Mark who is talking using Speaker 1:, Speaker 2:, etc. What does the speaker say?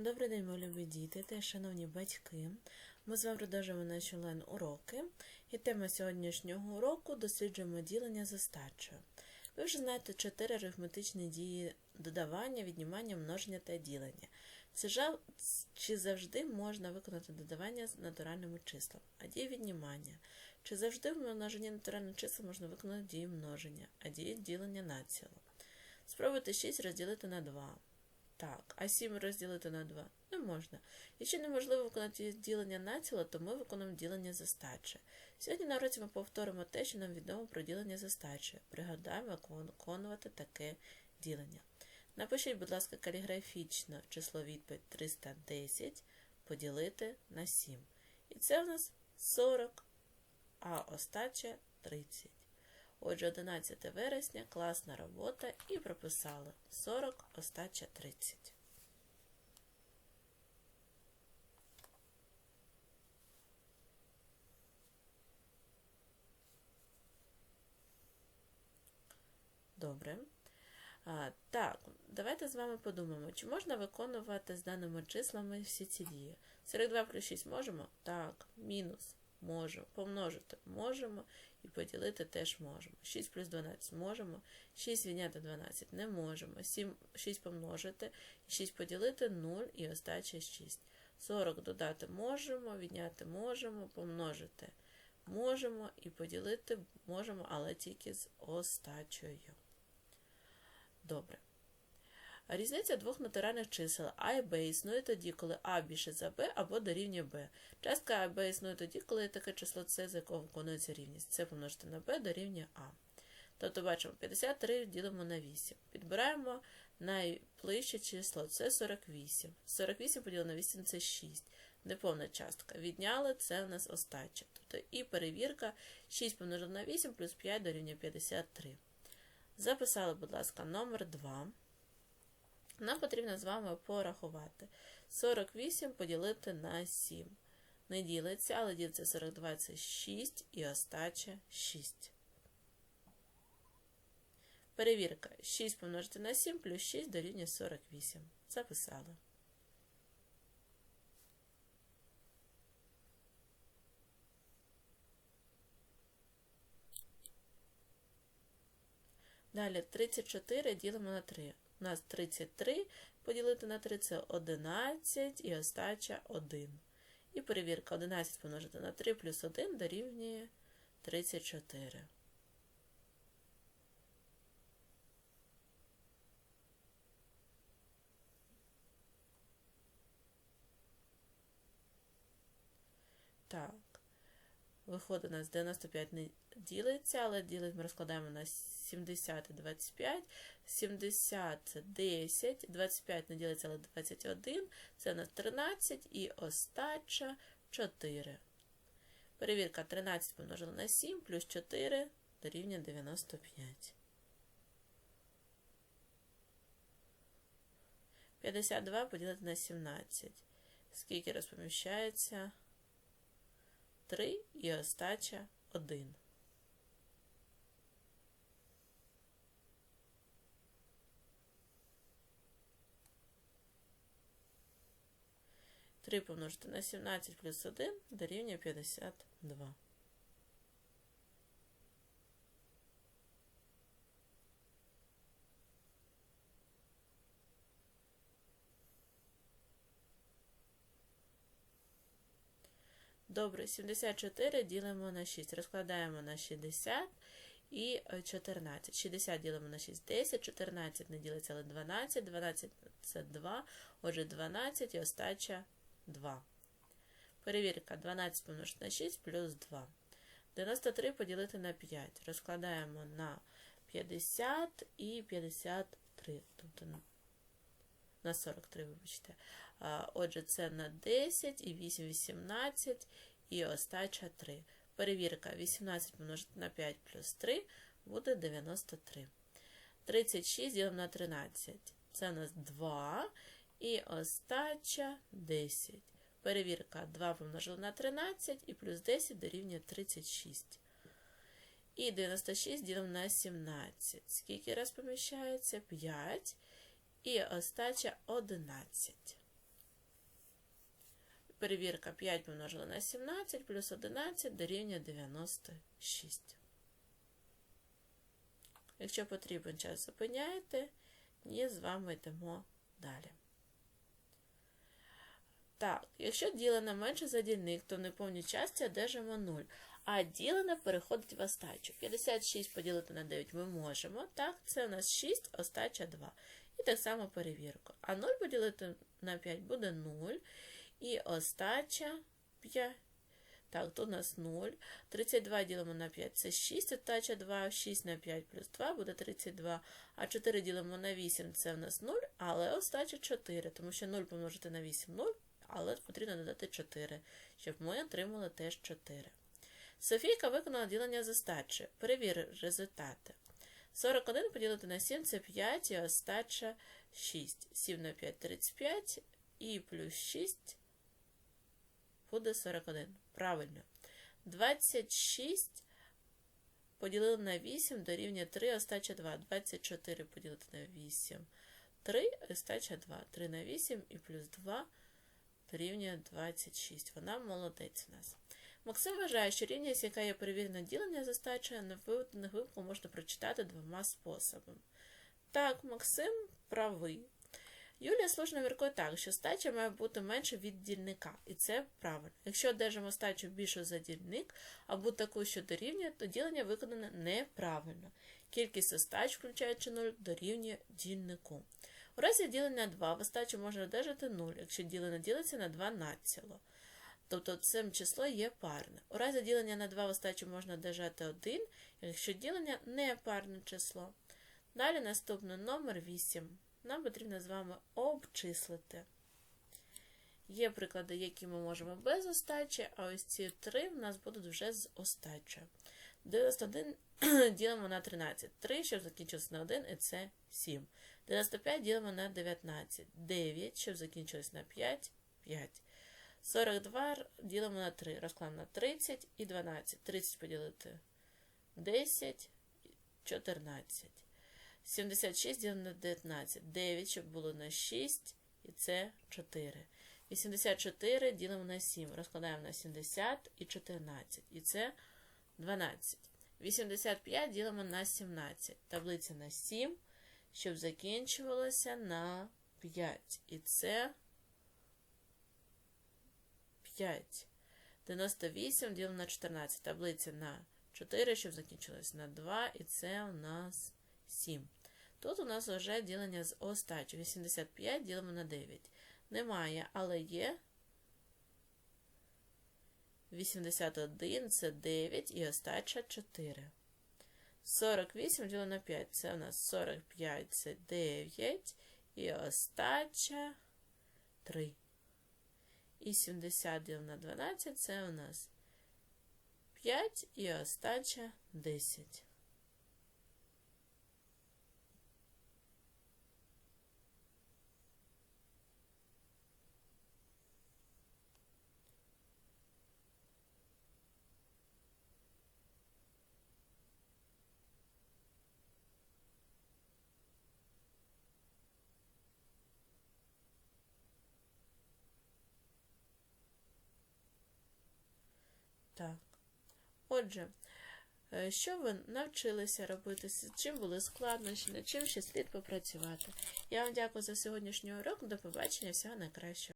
Speaker 1: Добрий день, мої любі діти та шановні батьки. Ми з вами продовжуємо наші онлайн-уроки. І тема сьогоднішнього уроку досліджуємо ділення за стачею. Ви вже знаєте чотири арифметичні дії додавання, віднімання, множення та ділення. Це жа- Чи завжди можна виконати додавання з натуральними числами, а дії віднімання? Чи завжди в множенні натуральних чисел можна виконати дії множення, а дії ділення націло? Спробуйте 6 розділити на 2. Так, а 7 розділити на 2 не можна. Якщо неможливо виконати ділення націло, то ми виконуємо ділення за стачі. Сьогодні на уроці ми повторимо те, що нам відомо про ділення за стачі. Пригадаємо, як виконувати таке ділення. Напишіть, будь ласка, каліграфічно число відповідь 310 поділити на 7. І це у нас 40, а остача 30. Отже, 11 вересня, класна робота і прописали 40, остача 30. Добре. А, так, давайте з вами подумаємо, чи можна виконувати з даними числами всі ці дії. 42 плюс 6 можемо? Так, мінус можемо. Помножити можемо і поділити теж можемо. 6 плюс 12 можемо. 6 відняти 12 не можемо. 7, 6 помножити, 6 поділити 0 і остача 6. 40 додати можемо, відняти можемо, помножити можемо і поділити можемо, але тільки з остачею. Добре. Різниця двох натуральних чисел А і Б існує тоді, коли А більше за Б або дорівнює Б. Частка А і Б існує тоді, коли є таке число С, з якого виконується рівність. Це помножити на Б дорівнює А. Тобто бачимо 53 ділимо на 8. Підбираємо найближче число це 48. 48 поділено на 8 це 6. Неповна частка. Відняли це у нас остача. Тобто і перевірка 6 помножено на 8 плюс 5 дорівнює 53. Записали, будь ласка, номер 2. Нам потрібно з вами порахувати. 48 поділити на 7. Не ділиться, але ділиться 42 це 6 і остача 6. Перевірка. 6 помножити на 7 плюс 6 дорівнює 48. Записали. Далі 34 ділимо на 3. У нас 33 поділити на 3 це 11 і остача 1. І перевірка 11 помножити на 3 плюс 1 дорівнює 34. Так. Виходить у нас 95 не ділиться, але ділить ми розкладаємо на 70 і 25. 70 10, 25 не ділиться, але 21. Це у нас 13 і остача 4. Перевірка 13 помножили на 7 плюс 4 дорівнює 95. 52 поділити на 17. Скільки розпоміщається? 3 і остача 1. Три помножити на 17 плюс 1 дорівнює 52. Добре, 74 ділимо на 6. Розкладаємо на 60 і 14. 60 ділимо на 6, 10, 14 не ділиться, але 12, 12 це 2, отже 12 і остача 2. Перевірка 12 помножити на 6 плюс 2. 93 поділити на 5. Розкладаємо на 50 і 53. Тобто на 43, вибачте. Отже, це на 10 і 8, 18 і остача 3. Перевірка 18 помножити на 5 плюс 3 буде 93. 36 ділимо на 13. Це у нас 2 і остача 10. Перевірка 2 помножили на 13 і плюс 10 дорівнює 36. І 96 ділимо на 17. Скільки раз поміщається? 5. І остача 11. Перевірка 5 помножили на 17 плюс 11 дорівнює 96. Якщо потрібен час, зупиняєте і з вами йдемо далі. Так, якщо ділене менше за дільник, то в неповній часті одержимо 0. А ділене переходить в остачу. 56 поділити на 9 ми можемо. Так, це у нас 6, остача 2. І так само перевірку. А 0 поділити на 5 буде 0. І остача 5. Так, тут у нас 0. 32 ділимо на 5 це 6, остача 2, 6 на 5 плюс 2 буде 32. А 4 ділимо на 8 це в нас 0, але остача 4, тому що 0 помножити на 8 0, але потрібно додати 4, щоб ми отримали теж 4. Софійка виконала ділення з остачі. Перевір результати. 41 поділити на 7 це 5 і остача 6. 7 на 5 35 і плюс 6 буде 41. Правильно. 26 поділили на 8 дорівнює 3, остача 2. 24 поділити на 8. 3, остача 2. 3 на 8 і плюс 2 дорівнює 26. Вона молодець у нас. Максим вважає, що рівність, яка є перевірена ділення за стачею, на випадку можна прочитати двома способами. Так, Максим правий. Юлія слушно міркує так, що стача має бути менше від дільника, і це правильно. Якщо одержимо стачу більшу за дільник, або таку, що дорівнює, то ділення виконане неправильно. Кількість остач, включаючи 0, дорівнює дільнику. У разі ділення 2 в остачу можна одержати 0, якщо ділення ділиться на 2 націло. Тобто це число є парне. У разі ділення на 2 в остачу можна одержати 1, якщо ділення не парне число. Далі наступний номер 8. Нам потрібно з вами обчислити. Є приклади, які ми можемо без остачі, а ось ці три в нас будуть вже з остачі. 91 ділимо на 13. 3, щоб закінчилось на 1, і це 7. 95 ділимо на 19. 9, щоб закінчилось на 5, 5. 42 ділимо на 3. Розкладемо на 30 і 12. 30 поділити 10, 14. 76 ділимо на 19. 9, щоб було на 6, і це 4. 84 ділимо на 7. Розкладаємо на 70 і 14. І це 12. 85 ділимо на 17. Таблиця на 7, щоб закінчувалося на 5. І це 5. 98 ділимо на 14. Таблиця на 4, щоб закінчилось на 2, і це у нас 7. Тут у нас вже ділення з остачі. 85 ділимо на 9. Немає, але є 81 це 9 і остача 4. 48 ділимо на 5. Це у нас 45 це 9 і остача 3. І 70 ділимо на 12 це у нас 5 і остача 10. Так. Отже, е, що ви навчилися робити, з чим були складнощі, над чим ще слід попрацювати. Я вам дякую за сьогоднішній урок. До побачення, всього найкращого.